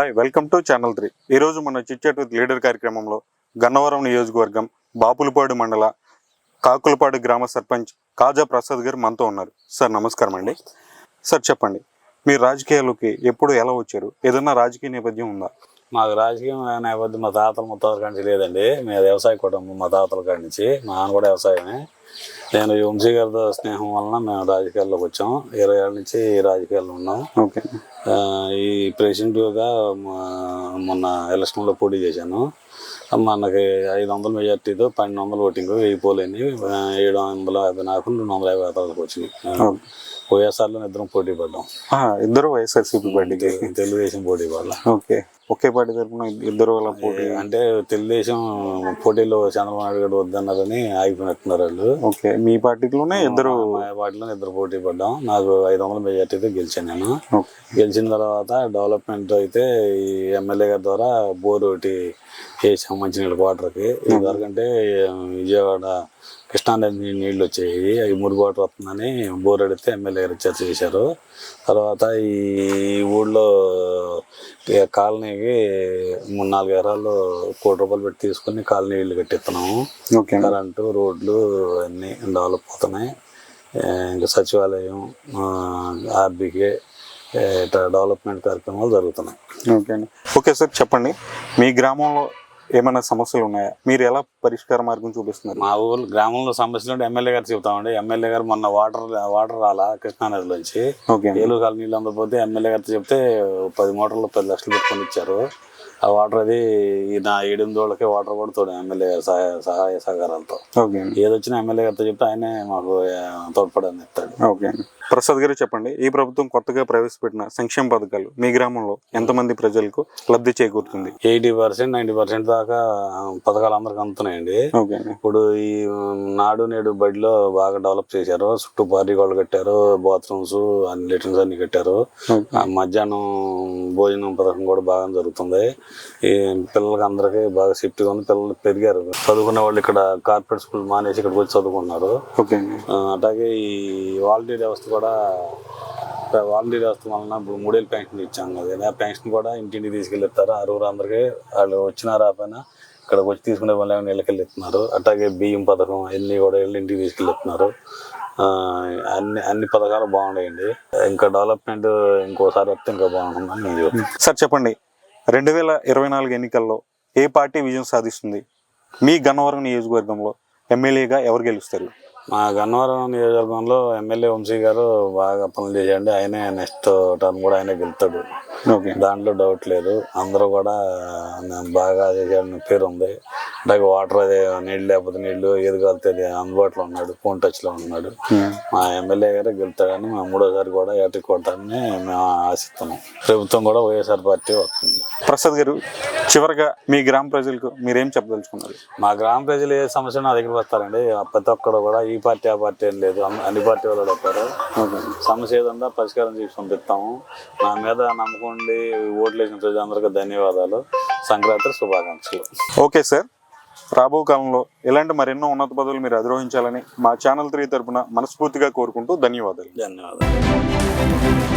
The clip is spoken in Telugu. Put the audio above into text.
Hi welcome to channel three ఈరోజు మన చిట్చాట్ విత్ లీడర్ కార్యక్రమంలో గన్నవరం నియోజకవర్గం బాపులపాడు మండల కాకులపాడు గ్రామ సర్పంచ్ కాజా ప్రసాద్ గారు మనతో ఉన్నారు. సార్ నమస్కారం అండి. సార్ చెప్పండి. మీరు రాజకీయాల్లోకి ఎప్పుడు ఎలా వచ్చారు? ఏదన్నా రాజకీయ నేపథ్యం ఉందా? మాకు రాజకీయం నేపథ్యం మా తాతల ముత్తాతల కాడి లేదండి. మేము వ్యవసాయ కుటుంబం మా తాతల కాడి నుంచి. మా నాన్న కూడా వ్యవసాయమే. నేను వంశీ గారితో స్నేహం వలన మేము రాజకీయాల్లోకి వచ్చాం. ఇరవై ఏళ్ళ నుంచి రాజకీయాల్లో ఉన్నాం. ఓకే. ఈ ప్రెసిడెంట్గా మొన్న ఎలక్షన్లో పోటీ చేశాను. మనకి ఐదు వందల మెజార్టీతో పన్నెండు వందల ఓటింగ్ వెయ్యి పోలేని ఏడు వందల యాభై నాకు రెండు వందల యాభై ఐదు వచ్చినాయి. వైఎస్ఆర్లో ఇద్దరం పోటీ పడ్డాం. ఇద్దరు వైఎస్ఆర్సీపీ పార్టీకి. తెలుగుదేశం పోటీ పడ్డాం. ఓకే. ఒకే పార్టీ తరఫున ఇద్దరు అలా పోటీ. అంటే తెలుగుదేశం పోటీలో చంద్రబాబు నాయుడు గారు వద్దన్నారని ఆగిపోయినట్టున్నారు వాళ్ళు. ఓకే. మీ పార్టీలోనే ఇద్దరు మా వాటిలో ఇద్దరు పోటీ పడ్డాం. నాకు ఐదు వందల మెజార్టీతో గెలిచాను నేను. గెలిచిన తర్వాత డెవలప్మెంట్ అయితే ఈ ఎమ్మెల్యే గారి ద్వారా బోర్ ఒకటి వేసాం మంచినీళ్ళ వాటర్కి. ఇదివరకంటే విజయవాడ కృష్ణానది నీళ్ళు వచ్చాయి అవి మురుగు వాటర్ వస్తుందని బోర్ అడిగితే ఎమ్మెల్యే గారు చర్చ చేశారు. తర్వాత ఈ ఊళ్ళో ఈ కాలనీకి మూడు నాలుగు ఎకరాలు కోటి రూపాయలు పెట్టి తీసుకుని కాలనీ ఇల్లు కట్టిస్తున్నాము. ఓకే. కరెంటు రోడ్లు అన్నీ డెవలప్ అవుతున్నాయి. ఇంకా సచివాలయం ఆర్బీకే ఇట్లా డెవలప్మెంట్ కార్యక్రమాలు జరుగుతున్నాయి. ఓకే అండి. ఓకే సార్ చెప్పండి. మీ గ్రామంలో ఏమైనా సమస్యలు ఉన్నాయా? మీరు ఎలా పరిష్కార మార్గం చూపిస్తున్నారు? మా ఊరు గ్రామంలో సమస్యలు ఉంటే ఎమ్మెల్యే గారు చెబుతామండి. ఎమ్మెల్యే గారు మొన్న వాటర్ వాటర్ రాలా కృష్ణానదిలోంచి ఏలూరు కాల నీళ్ళు అందకపోతే ఎమ్మెల్యే గారితో చెప్తే పది మోటార్లు పది లక్షలు పెట్టుకొని ఇచ్చారు. ఆ వాటర్ అది నా ఏడెనిమిది వాళ్ళకి వాటర్ కూడా తోడు ఎమ్మెల్యే సహాయ సహాయ సహకారాలతో. ఓకే అండి. ఏది వచ్చినా ఎమ్మెల్యే గారితో చెప్తే ఆయనే మాకు తోడ్పడని ఇస్తాడు ఓకే ప్రసాద్ గారు చెప్పండి ఈ ప్రభుత్వం కొత్తగా ప్రవేశపెట్టిన సంక్షేమ పథకాలు మీ గ్రామంలో ఎంతమంది ప్రజలకు లబ్ధి చేకూరుతుంది? ఎయిటీ పర్సెంట్ నైంటీ పర్సెంట్ దాకా పథకాలు అందరికి అందుతున్నాయండి. ఇప్పుడు ఈ నాడు నేడు బడిలో బాగా డెవలప్ చేశారు. చుట్టూ పార్టీ వాళ్ళు కట్టారు బాత్రూమ్స్ అన్ని లెట్రిన్స్ అన్ని కట్టారు. మధ్యాహ్నం భోజనం పథకం కూడా బాగా జరుగుతుంది. ఈ పిల్లలకి అందరికీ బాగా సేఫ్టీగా ఉంది. పిల్లలు పెరిగారు. చదువుకునే వాళ్ళు ఇక్కడ కార్పొరేట్ స్కూల్ మానేసి ఇక్కడికి వచ్చి చదువుకున్నారు అట్లాగే ఈ వాలంటీర్ వ్యవస్థ కూడా వాలంటీర్ వ్యవస్థ వలన ఇప్పుడు మూడేళ్ళు పెన్షన్ ఇచ్చాం కదా. ఆ పెన్షన్ కూడా ఇంటింటికి తీసుకెళ్ళిస్తారు అరువురు అందరికీ వాళ్ళు వచ్చినా రాపోయినా ఇక్కడికి వచ్చి తీసుకునే వాళ్ళు ఏమైనా ఇళ్ళకెళ్ళి ఇస్తున్నారు. అట్లాగే బియ్యం పథకం అన్ని కూడా వెళ్ళి ఇంటికి తీసుకెళ్ళిస్తున్నారు అన్ని అన్ని పథకాలు బాగున్నాయండి. ఇంకా డెవలప్మెంట్ ఇంకోసారి వస్తే ఇంకా బాగుంటుందని నేను. సార్ చెప్పండి. రెండు వేల ఇరవై నాలుగు ఎన్నికల్లో ఏ పార్టీ విజయం సాధిస్తుంది? మీ గన్నవరం నియోజకవర్గంలో ఎమ్మెల్యేగా ఎవరు గెలుస్తారు? మా గన్నవరం నియోజకవర్గంలో ఎమ్మెల్యే వంశీ గారు బాగా పనులు చేశాడు ఆయనే నెక్స్ట్ టర్మ్ కూడా ఆయనే గెలుతాడు దాంట్లో డౌట్ లేదు. అందరూ కూడా బాగా చేశాడని పేరు ఉంది అలాగే వాటర్ అదే నీళ్ళు లేకపోతే నీళ్ళు ఏది కలితే అది అందుబాటులో ఉన్నాడు ఫోన్ టచ్లో ఉన్నాడు. మా ఎమ్మెల్యే గారే గెలుతాడని మా మూడోసారి కూడా ఏటకి కొట్టాలని మేము ఆశిస్తున్నాం. ప్రభుత్వం కూడా వైఎస్ఆర్ పార్టీ వస్తుంది ప్రసాద్ గారు చివరగా మీ గ్రామ ప్రజలకు మీరేం చెప్పదలుచుకున్నారు? మా గ్రామ ప్రజలు ఏ సమస్య నా దగ్గరికి వస్తారండి. ప్రతి ఒక్కరు కూడా ఈ పార్టీ ఆ పార్టీ అని లేదు. అన్ని- అన్ని పార్టీ వాళ్ళు వస్తారు సమస్య ఏదన్నా పరిష్కారం చేసి పంపిస్తాము. నా మీద నమ్మకం ఉండి ఓట్లు వేసిన ప్రజలందరికీ ధన్యవాదాలు. సంక్రాంతి శుభాకాంక్షలు. Okay sir. రాబో కాలంలో ఇలాంటి మరెన్నో ఉన్నత పదవులు మీరు అధిరోహించాలని మా ఛానల్ త్రీ తరపున మనస్ఫూర్తిగా కోరుకుంటూ ధన్యవాదాలు. ధన్యవాదాలు.